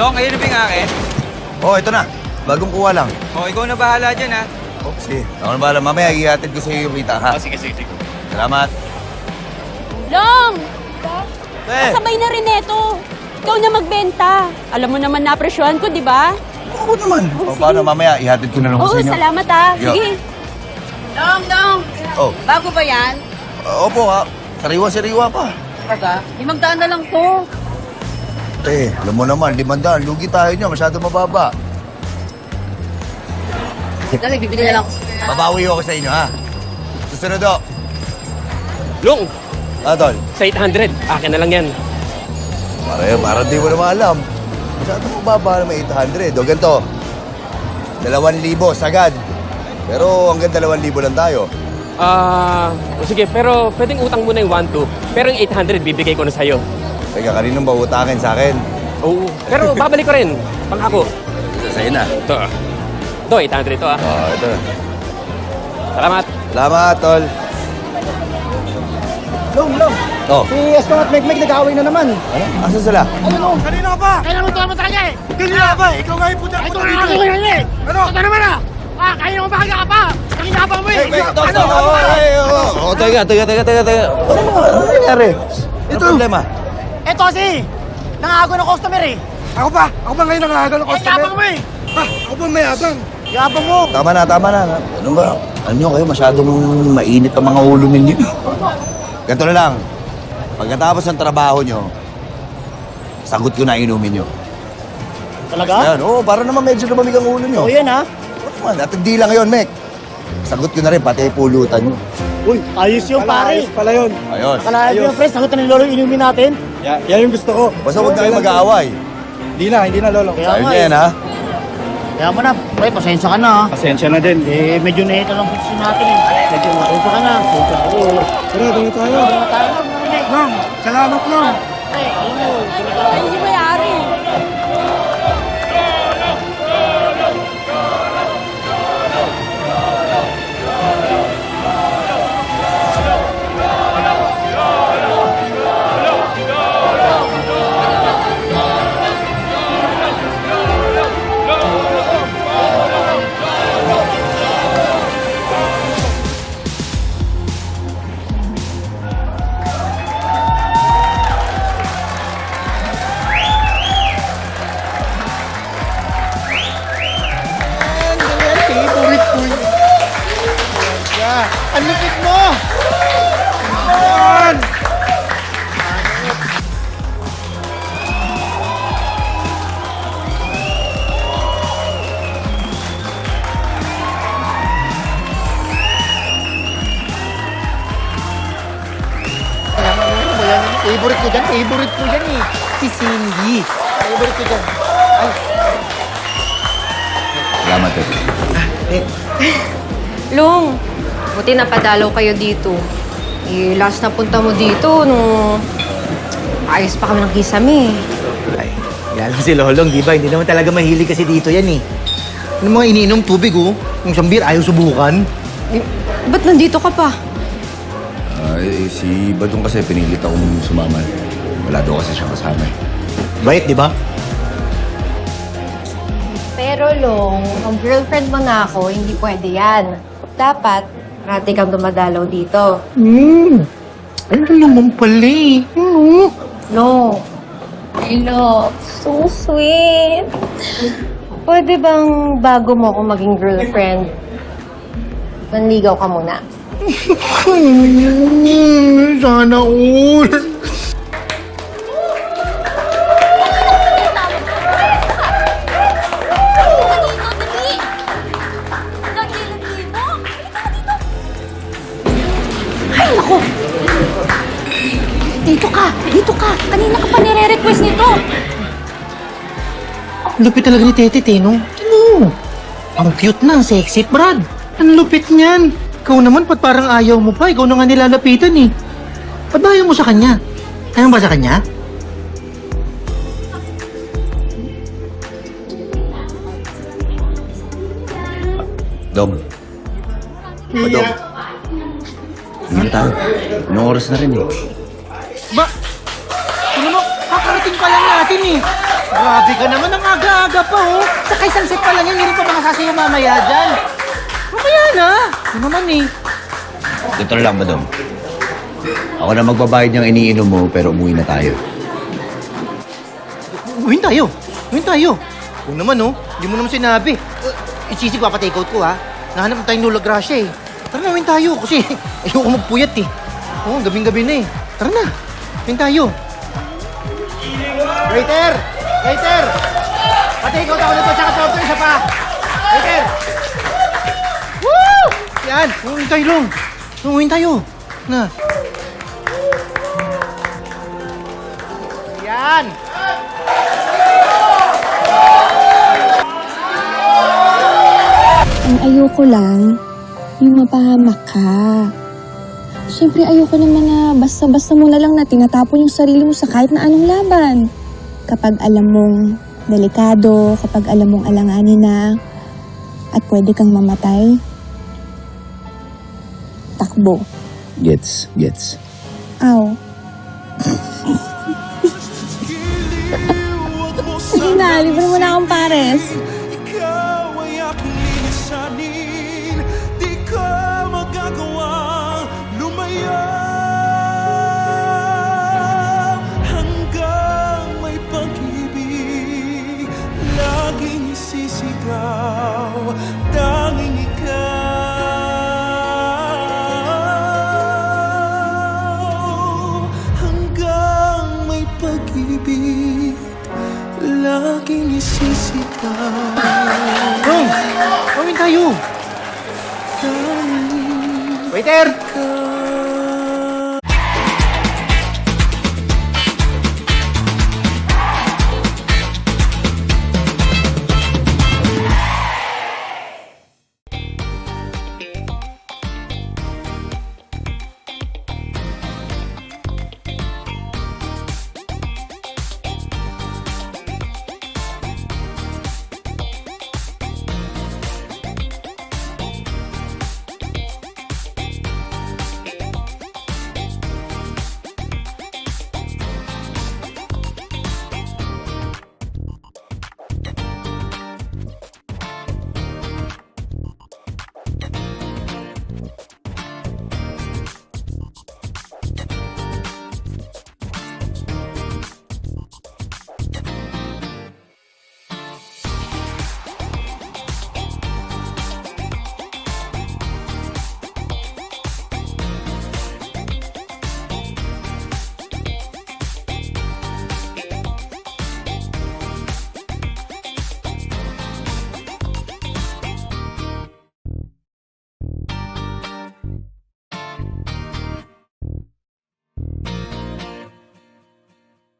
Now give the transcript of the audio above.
Long, ayun na ba yung akin? Oh, ito na. Bagong kuha lang. O, ikaw na bahala dyan, ha? Oh, sige. Ako na bahala. Mamaya, ihatid ko sa iyo yung kita, ha? sige, sige, sige. Salamat. Long! Eh, Sabay na rin ito. Ikaw na magbenta. Alam mo naman na presyohan ko, di ba? ako naman. Oh, paano mamaya, ihatid ko na lang ko Oo, sa inyo. salamat ah. Yo. Sige. Dong, dong! Oh, Bago ba yan? uh, opo ha. Sariwa-sariwa pa. Baga, limang daan na lang to. Eh, alam mo naman, limandaan. Lugi tayo niya. Masyado mababa. Dali, bibili na lang. Babawi ako sa inyo, ha? Susunod o. Long, Ah, tol. sa 800. Akin na lang yan. Para, para di mo naman alam. Masyado mababa na may 800. O, ganito. 2,000 sagad. Pero hanggang 2,000 lang tayo. Ah, o sige, pero pwedeng utang muna yung 1-2. Pero yung 800, bibigay ko na sa'yo. Teka, kaninong ba utangin sa akin? Oo. Pero babalik ko rin. Pangako. Sa'yo na. Ito. ah. Ito, 800 to ah. Oh, ito na. Salamat. Salamat, tol. Long, long. Oh, Si Eston at Megmeg nag-aaway na naman. ano? Asan sila? Kanina ka pa? Kailan mo ito naman sa kanya eh? Kanina ka pa? Ikaw nga yung puta ko dito. Ito nga eh. Ano? Ito naman ah. Ah, kaya mo bahaga ka pa. Kanina pa mo eh. Ano? stop, stop. Oh, oh, oh, teka, teka, teka, teka, teka. Ano? Ano nangyari? Ano problema? Ito kasi. Nangago ng customer eh. Ako ba? Ako ba ngayon nangago ng customer? Eh, yabang mo eh. Ha? Ako ba may yabang? Yabang mo. Tama na, tama na. Ano ba? Ano nyo kayo? Masyadong mainit ang mga ulo ninyo. Ganito na lang. Pagkatapos ng trabaho nyo, sagot ko na inumin nyo. Talaga? Ayan, oo, para naman medyo lumamig ang ulo nyo. O yan ha. Oo naman, at hindi lang ngayon, Mek. Sagot ko na rin, pati pulutan nyo. Uy, ayos yung pare. Ayos pala yun. Ayos. Kalahin mo yung friends, sagot na ni Lolo inumin natin. Ya, yan yung gusto ko. Basta huwag kayo mag-aaway. Hindi na, hindi na lolo. Kaya Sabi nga niya yan, eh. ha? Kaya mo na, pre, pasensya ka na. Pasensya na din. Eh, medyo nahita lang posisyon natin eh. Medyo pasensya ka na. Ka na. Tara, dito tayo. Tayo lang, narinig. Ma'am, salamat ma'am. Pre. Ay, si Mayari. Favorite Ang lupit mo! Yan! Alam mo, ano ba yan? Favorite ko dyan, favorite ko dyan eh. Si Cindy. Favorite ko dyan. Ay, Salamat, Tek. Long, buti napadalaw kayo dito. Eh, last na punta mo dito, nung ayos pa kami ng kisame. Ay, yan lang si Lolong, di ba? Hindi naman talaga mahilig kasi dito yan eh. Yung mga iniinom tubig, oh. Yung isang beer, ayaw subukan. Eh, ba't nandito ka pa? Ay, si Badong kasi pinilit akong sumama. Wala daw kasi siya kasama. eh. Bait, di ba? Pero, Long, ang girlfriend mo na ako, hindi pwede yan. Dapat, rati kang dumadalaw dito. Hmm. Ano naman pala eh. Ano? No. I love. So sweet. Pwede bang bago mo ako maging girlfriend, manligaw ka muna? Hmm, Sana all. Lupit talaga ni Tete, eh, no? Ano? Ang cute na, ang sexy, Brad. Ang lupit niyan. Ikaw naman, pat parang ayaw mo pa. Ikaw na nga nilalapitan eh. Ba't ba ayaw mo sa kanya? Ayaw ba sa kanya? Dom. Badong. Hindi na tayo. Anong oras na rin eh? Ba? Ano mo? Kakarating pa lang natin eh. Grabe ka naman, ang aga-aga pa, oh. Sa isang set pa lang yan, hindi pa ba nasasayo mamaya dyan? Mamaya na. Ano naman eh. Na lang, Badong. Ako na magbabayad ng iniinom mo, pero umuwi na tayo. Uwin tayo. Uwin tayo. Oo naman, oh. Hindi mo naman sinabi. Uh, isisig pa take out ko, ha. Nahanap na tayong Lola Gracia, eh. Tara na, uwin tayo. Kasi ayoko magpuyat, eh. Oo, gabing-gabi na, eh. Tara na. Uwin tayo. Waiter! Waiter! Pa-take out ako nito, tsaka torto isa pa. Waiter! Woo! Yan. Uwin tayo, Long. Uwin tayo. Na. Yan. Ang ayoko lang, yung mapahamak ka. Siyempre, ayoko naman na basta-basta mo na lang na tinatapon yung sarili mo sa kahit na anong laban. Kapag alam mong delikado, kapag alam mong alanganin na, at pwede kang mamatay, takbo. Gets, gets. Aw. Sige na, libre mo na akong pares. Long! Uwin tayo. Waiter!